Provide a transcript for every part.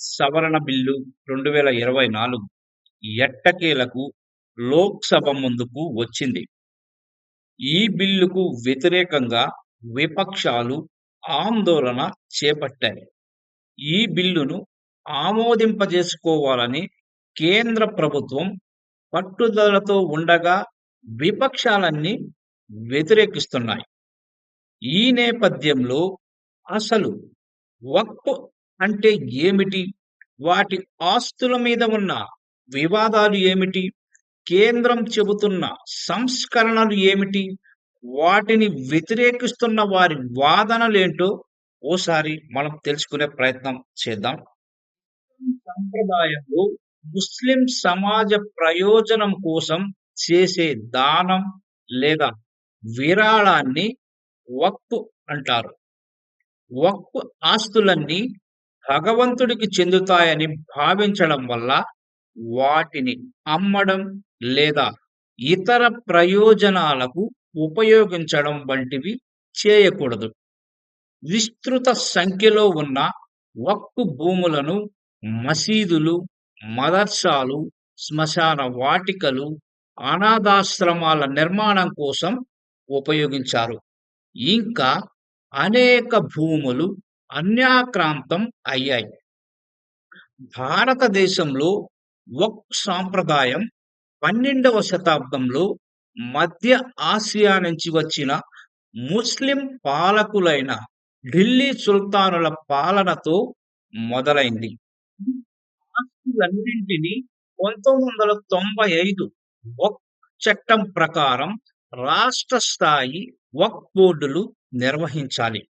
సవరణ బిల్లు రెండు వేల ఇరవై నాలుగు ఎట్టకేలకు లోక్సభ ముందుకు వచ్చింది. ఈ బిల్లుకు వ్యతిరేకంగా విపక్షాలు ఆందోళన చేపట్టాయి. ఈ బిల్లును ఆమోదింపజేసుకోవాలని కేంద్ర ప్రభుత్వం పట్టుదలతో ఉండగా విపక్షాలన్నీ వ్యతిరేకిస్తున్నాయి. ఈ నేపథ్యంలో అసలు వక్ఫ్ అంటే ఏమిటి? వాటి ఆస్తుల మీద ఉన్న వివాదాలు ఏమిటి? కేంద్రం చెబుతున్న సంస్కరణలు ఏమిటి? వాటిని వ్యతిరేకిస్తున్న వారి వాదనలేంటో ఓసారి మనం తెలుసుకునే ప్రయత్నం చేద్దాం. సంప్రదాయంలో ముస్లిం సమాజ ప్రయోజనం కోసం చేసే దానం లేదా విరాళాన్ని వక్ఫ్ అంటారు. వక్ఫ్ ఆస్తులన్నీ భగవంతుడికి చెందుతాయని భావించడం వల్ల వాటిని అమ్మడం లేదా ఇతర ప్రయోజనాలకు ఉపయోగించడం వంటివి చేయకూడదు. విస్తృత సంఖ్యలో ఉన్న వక్ఫ్ భూములను మసీదులు మదర్సాలు శ్మశాన వాటికలు అనాథాశ్రమాల నిర్మాణం కోసం ఉపయోగించారు. ఇంకా అనేక భూములు అన్యాక్రాంతం అయ్యాయి. భారతదేశంలో వక్ సాంప్రదాయం పన్నెండవ శతాబ్దంలో మధ్య ఆసియా నుంచి వచ్చిన ముస్లిం పాలకులైన ఢిల్లీ సుల్తానుల పాలనతో మొదలైంది. ఆస్తులన్నింటినీ పంతొమ్మిది వందల తొంభై ఐదు వక్ చట్టం ప్రకారం రాష్ట్ర స్థాయి వక్ఫ్ బోర్డులు నిర్వహించాలి.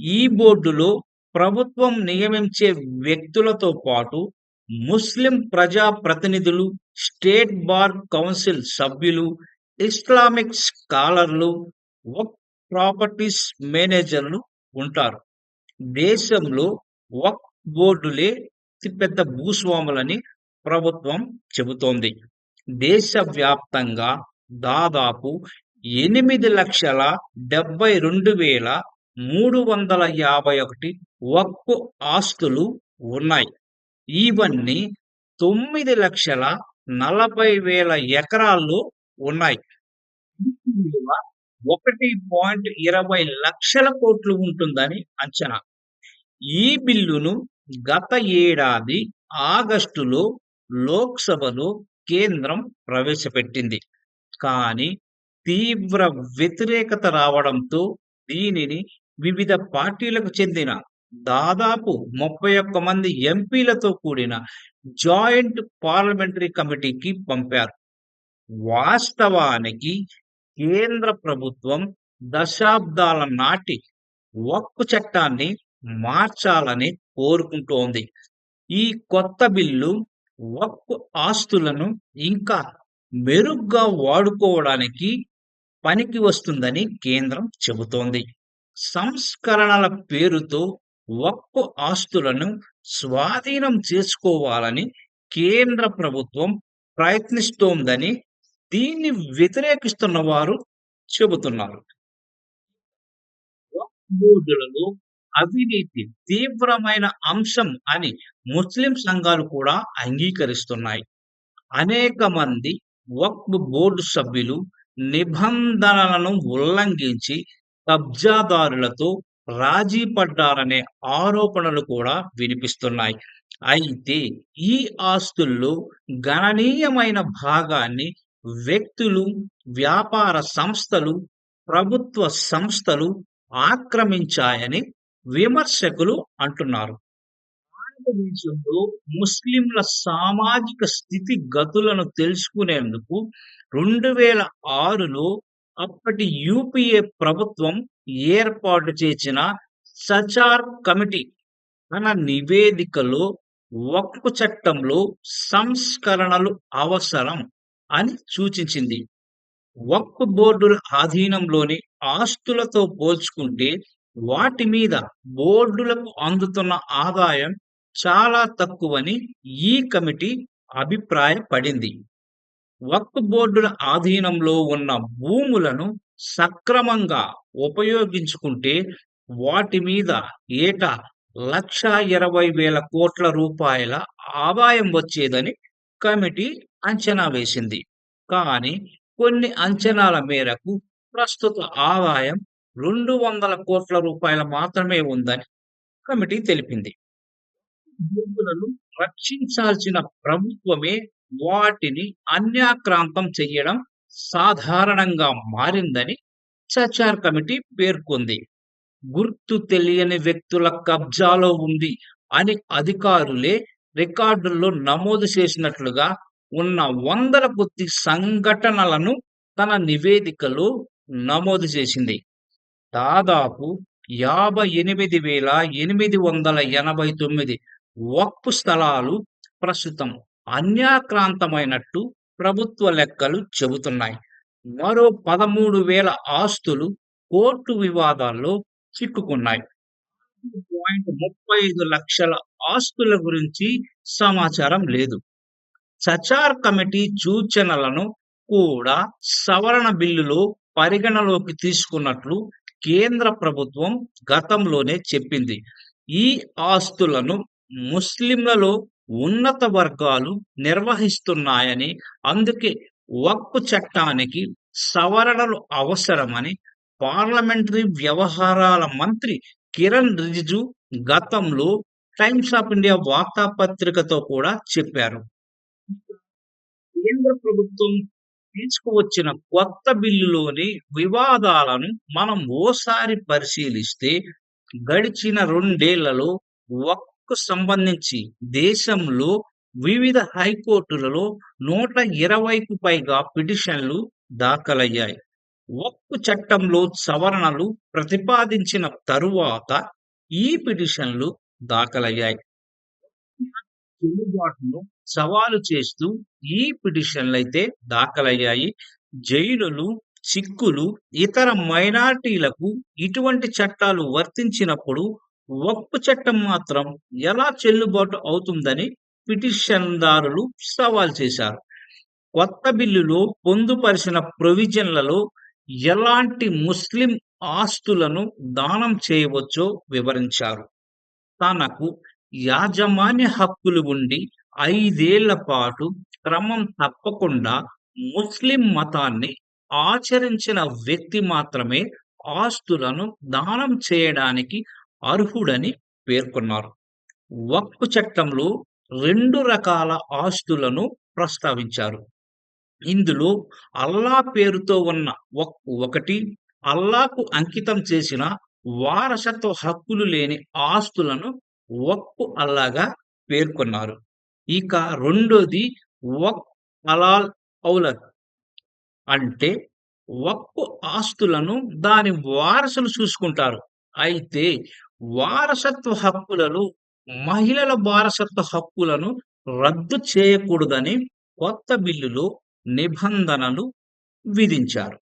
ఈ బోర్డులో ప్రభుత్వం నియమించే వ్యక్తులతో పాటు ముస్లిం ప్రజా ప్రతినిధులు స్టేట్ బార్ కౌన్సిల్ సభ్యులు ఇస్లామిక్ స్కాలర్లు వక్ ప్రాపర్టీస్ మేనేజర్లు ఉంటారు. దేశంలో వక్ బోర్డులే అతిపెద్ద భూస్వాములని ప్రభుత్వం చెబుతోంది. దేశవ్యాప్తంగా దాదాపు ఎనిమిది లక్షల డెబ్బై రెండు వేల మూడు వందల యాభై ఒకటి వక్ఫ్ ఆస్తులు ఉన్నాయి. ఇవన్నీ తొమ్మిది లక్షల నలభై వేల ఎకరాల్లో ఉన్నాయి. ఒకటి పాయింట్ ఇరవై లక్షల కోట్లు ఉంటుందని అంచనా. ఈ బిల్లును గత ఏడాది ఆగస్టులో లోక్సభలో కేంద్రం ప్రవేశపెట్టింది. కానీ తీవ్ర వ్యతిరేకత రావడంతో దీనిని వివిధ పార్టీలకు చెందిన దాదాపు ముప్పై ఒక్క మంది ఎంపీలతో కూడిన జాయింట్ పార్లమెంటరీ కమిటీకి పంపారు. వాస్తవానికి కేంద్ర ప్రభుత్వం దశాబ్దాల నాటి వక్కు చట్టాన్ని మార్చాలని కోరుకుంటోంది. ఈ కొత్త బిల్లు వక్ఫ్ ఆస్తులను ఇంకా మెరుగ్గా వాడుకోవడానికి పనికి వస్తుందని కేంద్రం చెబుతోంది. సంస్కరణల పేరుతో వక్ఫ్ ఆస్తులను స్వాధీనం చేసుకోవాలని కేంద్ర ప్రభుత్వం ప్రయత్నిస్తోందని దీన్ని వ్యతిరేకిస్తున్న వారు చెబుతున్నారు. బోర్డులలో అవినీతి తీవ్రమైన అంశం అని ముస్లిం సంఘాలు కూడా అంగీకరిస్తున్నాయి. అనేక మంది వక్ఫ్ బోర్డు సభ్యులు నిబంధనలను ఉల్లంఘించి కబ్జాదారులతో రాజీ పడ్డారనే ఆరోపణలు కూడా వినిపిస్తున్నాయి. అయితే ఈ ఆస్తుల్లో గణనీయమైన భాగాన్ని వ్యక్తులు వ్యాపార సంస్థలు ప్రభుత్వ సంస్థలు ఆక్రమించాయని విమర్శకులు అంటున్నారు. భారతదేశంలో ముస్లింల సామాజిక స్థితి గతులను తెలుసుకునేందుకు రెండు వేల ఆరులో అప్పటి యూపీఏ ప్రభుత్వం ఏర్పాటు చేసిన సచార్ కమిటీ తన నివేదికలో వక్ఫ్ చట్టంలో సంస్కరణలు అవసరం అని సూచించింది. వక్ఫ్ బోర్డుల ఆధీనంలోని ఆస్తులతో పోల్చుకుంటే వాటి మీద బోర్డులకు అందుతున్న ఆదాయం చాలా తక్కువని ఈ కమిటీ అభిప్రాయపడింది. వక్ఫ్ బోర్డుల ఆధీనంలో ఉన్న భూములను సక్రమంగా ఉపయోగించుకుంటే వాటి మీద ఏటా లక్షా ఇరవై వేల కోట్ల రూపాయల ఆదాయం వచ్చేదని కమిటీ అంచనా వేసింది. కానీ కొన్ని అంచనాల మేరకు ప్రస్తుత ఆదాయం రెండు వందల కోట్ల రూపాయల మాత్రమే ఉందని కమిటీ తెలిపింది. భూములను రక్షించాల్సిన ప్రభుత్వమే వాటిని అన్యాక్రాంతం చెయ్యడం సాధారణంగా మారిందని చచార్ కమిటీ పేర్కొంది. గుర్తు తెలియని వ్యక్తుల కబ్జాలో ఉంది అని అధికారులే రికార్డుల్లో నమోదు చేసినట్లుగా ఉన్న వందల కొద్ది సంఘటనలను తన నివేదికలో నమోదు చేసింది. దాదాపు యాభై ఎనిమిది వేల ఎనిమిది వందల ఎనభై తొమ్మిది వక్ఫ్ స్థలాలు ప్రస్తుతం అన్యాక్రాంతమైనట్టు ప్రభుత్వ లెక్కలు చెబుతున్నాయి. మరో పదమూడు వేల ఆస్తులు కోర్టు వివాదాల్లో చిక్కుకున్నాయి. పాయింట్ ముప్పై ఐదు లక్షల ఆస్తుల గురించి సమాచారం లేదు. సచార్ కమిటీ సూచనలను కూడా సవరణ బిల్లులో పరిగణలోకి తీసుకున్నట్లు కేంద్ర ప్రభుత్వం గతంలోనే చెప్పింది. ఈ ఆస్తులను ముస్లింలలో ఉన్నత వర్గాలు నిర్వహిస్తున్నాయని అందుకే వక్ఫ్ చట్టానికి సవరణలు అవసరమని పార్లమెంటరీ వ్యవహారాల మంత్రి కిరణ్ రిజిజు గతంలో టైమ్స్ ఆఫ్ ఇండియా వార్తాపత్రికతో కూడా చెప్పారు. కేంద్ర ప్రభుత్వం తీసుకువచ్చిన కొత్త బిల్లులోని వివాదాలను మనం ఓసారి పరిశీలిస్తే గడిచిన రెండేళ్ళలో వక్కు సంబంధించి దేశంలో వివిధ హైకోర్టులలో నూట ఇరవైకు పైగా పిటిషన్లు దాఖలయ్యాయి. ఒక్కు చట్టంలో సవరణలు ప్రతిపాదించిన తరువాత ఈ పిటిషన్లు దాఖలయ్యాయి. చెల్లుబాటును సవాలు చేస్తూ ఈ పిటిషన్లు అయితే దాఖలయ్యాయి. జైలులు సిక్కులు ఇతర మైనార్టీలకు ఇటువంటి చట్టాలు వర్తించినప్పుడు వక్ఫ్ చట్టం మాత్రం ఎలా చెల్లుబాటు అవుతుందని పిటిషన్దారులు సవాల్ చేశారు. కొత్త బిల్లులో పొందుపరిచిన ప్రొవిజన్లలో ఎలాంటి ముస్లిం ఆస్తులను దానం చేయవచ్చో వివరించారు. తనకు యాజమాన్య హక్కులు ఉండి ఐదేళ్ళ పాటు క్రమం తప్పకుండా ముస్లిం మతాన్ని ఆచరించిన వ్యక్తి మాత్రమే ఆస్తులను దానం చేయడానికి అర్హుడని పేర్కొన్నారు. వక్ఫ్ చట్టంలో రెండు రకాల ఆస్తులను ప్రస్తావించారు. ఇందులో అల్లా పేరుతో ఉన్న ఒకటి అల్లాకు అంకితం చేసిన వారసత్వ హక్కులు లేని ఆస్తులను వక్ఫ్ అల్లాగా పేర్కొన్నారు. ఇక రెండోది వక్ అలాల్ ఔలద్. అంటే వక్ఫ్ ఆస్తులను దాని వారసులు చూసుకుంటారు. అయితే వారసత్వ హక్కులను మహిళల వారసత్వ హక్కులను రద్దు చేయకూడదని కొత్త బిల్లులో నిబంధనలు విధించారు.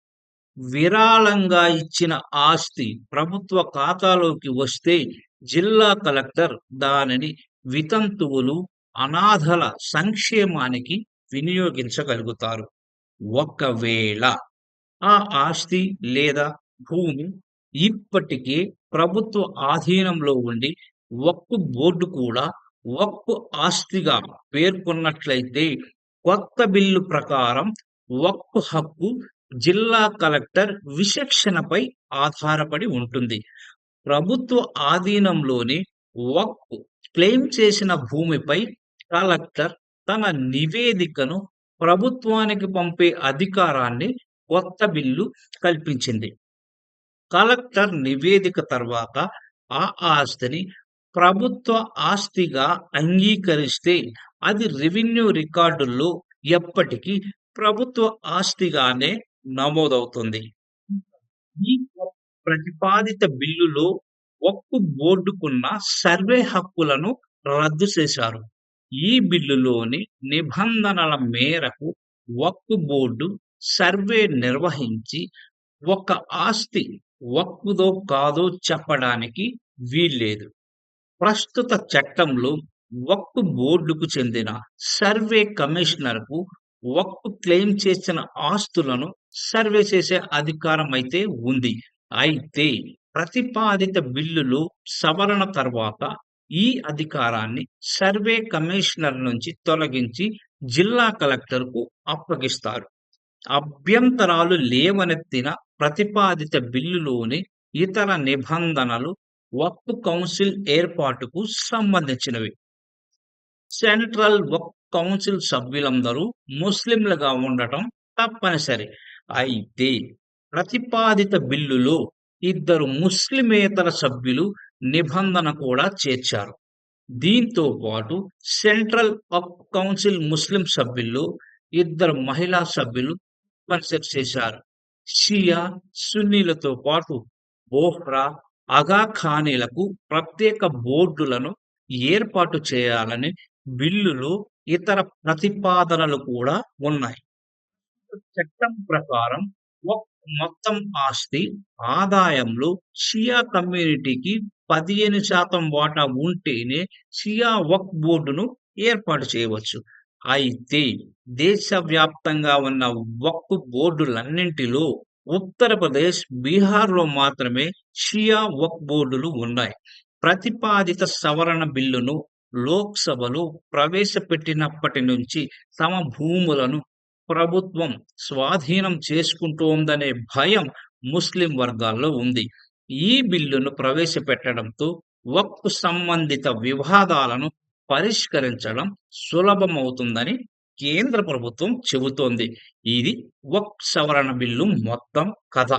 విరాళంగా ఇచ్చిన ఆస్తి ప్రభుత్వ ఖాతాలోకి వస్తే జిల్లా కలెక్టర్ దానిని వితంతువులు అనాథల సంక్షేమానికి వినియోగించగలుగుతారు. ఒకవేళ ఆ ఆస్తి లేదా భూమి ఇప్పటికే ప్రభుత్వ ఆధీనంలో ఉండి వక్ఫ్ బోర్డు కూడా వక్ఫ్ ఆస్తిగా పేర్కొన్నట్లయితే కొత్త బిల్లు ప్రకారం వక్ఫ్ హక్కు జిల్లా కలెక్టర్ విచక్షణపై ఆధారపడి ఉంటుంది. ప్రభుత్వ ఆధీనంలోని వక్ఫ్ క్లెయిమ్ చేసిన భూమిపై కలెక్టర్ తన నివేదికను ప్రభుత్వానికి పంపే అధికారాన్ని కొత్త బిల్లు కల్పించింది. కలెక్టర్ నివేదిక తర్వాత ఆ ఆస్తిని ప్రభుత్వ ఆస్తిగా అంగీకరిస్తే అది రెవెన్యూ రికార్డుల్లో ఎప్పటికీ ప్రభుత్వ ఆస్తిగానే నమోదవుతుంది. ఈ ప్రతిపాదిత బిల్లులో ఒక్కు బోర్డుకున్న సర్వే హక్కులను రద్దు చేశారు. ఈ బిల్లులోని నిబంధనల మేరకు వక్ఫ్ బోర్డు సర్వే నిర్వహించి ఒక ఆస్తి వక్కుదో కాదో చెప్పడానికి వీల్లేదు. ప్రస్తుత చట్టంలో వక్కు బోర్డుకు చెందిన సర్వే కమిషనర్కు వక్కు క్లెయిమ్ చేసిన ఆస్తులను సర్వే చేసే అధికారం అయితే ఉంది. అయితే ప్రతిపాదిత బిల్లులో సవరణ తర్వాత ఈ అధికారాన్ని సర్వే కమిషనర్ నుంచి తొలగించి జిల్లా కలెక్టర్కు అప్పగిస్తారు. అభ్యంతరాలు లేవనెత్తిన ప్రతిపాదిత బిల్లులోని ఇతర నిబంధనలు వక్ఫ్ కౌన్సిల్ ఏర్పాటుకు సంబంధించినవి. సెంట్రల్ వక్ఫ్ కౌన్సిల్ సభ్యులందరూ ముస్లింలుగా ఉండటం తప్పనిసరి. అయితే ప్రతిపాదిత బిల్లులో ఇద్దరు ముస్లిమేతర సభ్యులు నిబంధన కూడా చేర్చారు. దీంతో పాటు సెంట్రల్ వక్ఫ్ కౌన్సిల్ ముస్లిం సభ్యుల్లో ఇద్దరు మహిళా సభ్యులు తప్పనిసరి చేశారు. షియా సున్నీలతో పాటు బోహ్రా అగా ఖానీలకు ప్రత్యేక బోర్డులను ఏర్పాటు చేయాలని బిల్లులో ఇతర ప్రతిపాదనలు కూడా ఉన్నాయి. చట్టం ప్రకారం మొత్తం ఆస్తి ఆదాయంలో షియా కమ్యూనిటీకి పదిహేను శాతం వాటా ఉంటేనే షియా వక్ బోర్డును ఏర్పాటు చేయవచ్చు. అయితే దేశవ్యాప్తంగా ఉన్న వక్ఫ్ బోర్డులన్నింటిలో ఉత్తరప్రదేశ్ బీహార్లో మాత్రమే షియా వక్ఫ్ బోర్డులు ఉన్నాయి. ప్రతిపాదిత సవరణ బిల్లును లోక్సభలో ప్రవేశపెట్టినప్పటి నుంచి తమ భూములను ప్రభుత్వం స్వాధీనం చేసుకుంటోందనే భయం ముస్లిం వర్గాల్లో ఉంది. ఈ బిల్లును ప్రవేశపెట్టడంతో వక్ఫ్ సంబంధిత వివాదాలను పరిష్కరించడం సులభమవుతుందని కేంద్ర ప్రభుత్వం చెబుతోంది. ఇది ఒక్ సవరణ బిల్లు మొత్తం కథ.